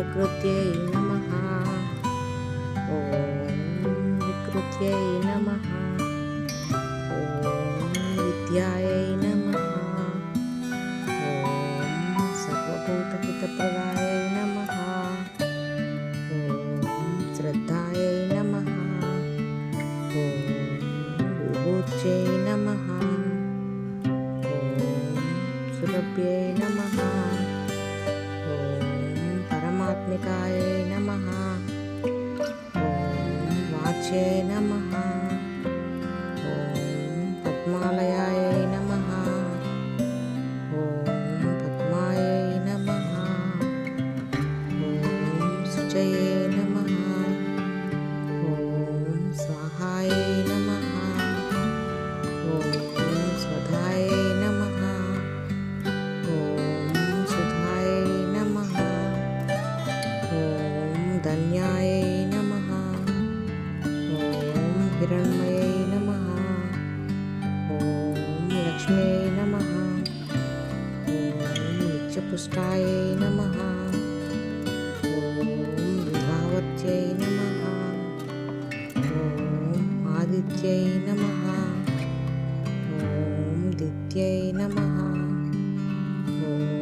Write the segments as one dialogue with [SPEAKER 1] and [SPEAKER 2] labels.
[SPEAKER 1] प्रकृत्यै नमः। ॐ विकृत्यै नमः। ॐ विद्यायै नमः। ॐ सर्वभूतहितप्रदायै नमः। ॐ श्रद्धायै नमः। ॐ विभूत्यै नमः। ॐ सुरभ्यै नमः परमात्मिकायै नमः। ॐ वाच्यै नमः। ॐ पद्मालयायै नमः। ॐ पद्मायै नमः। ॐ शुचये धन्यायै नमः। ॐ हिरण्मयै नमः। ॐ लक्ष्म्यै नमः। ॐ नित्यपुष्टायै नमः। ॐ विभावर्त्यै नमः। ॐ आदित्यै नमः। ॐ दित्यै नमः। ॐ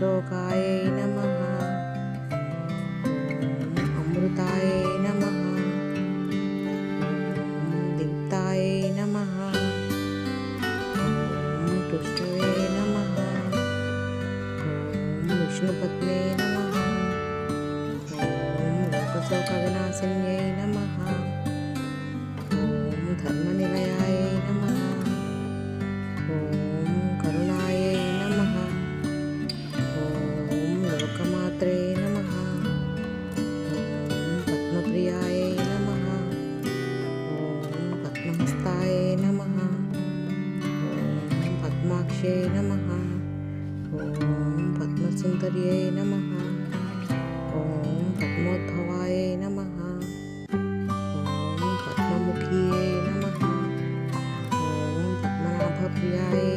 [SPEAKER 1] ॐ अमृतायै नमः। दीप्तायै नमः। तुष्टवे नमः। विष्णुपत्ने ॐ लोकशोकविनाशिन्यै नमः पद्मसुन्दर्ये नमः। ॐ पद्मसुन्दर्यै नमः। ॐ पद्मोद्भवाय नमः। ॐ पद्ममुखीये नमः। ॐ पद्मनाभप्रियाय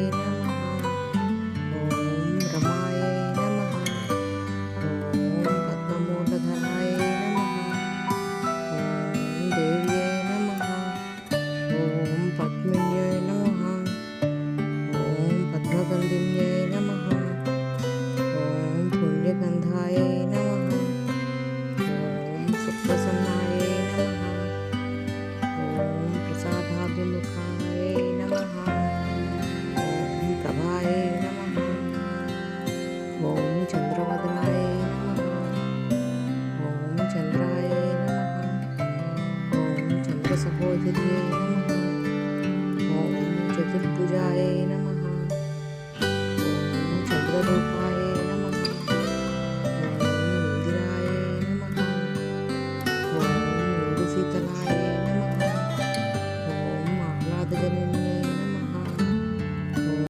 [SPEAKER 1] सहोदरी ओम जगत पूजाय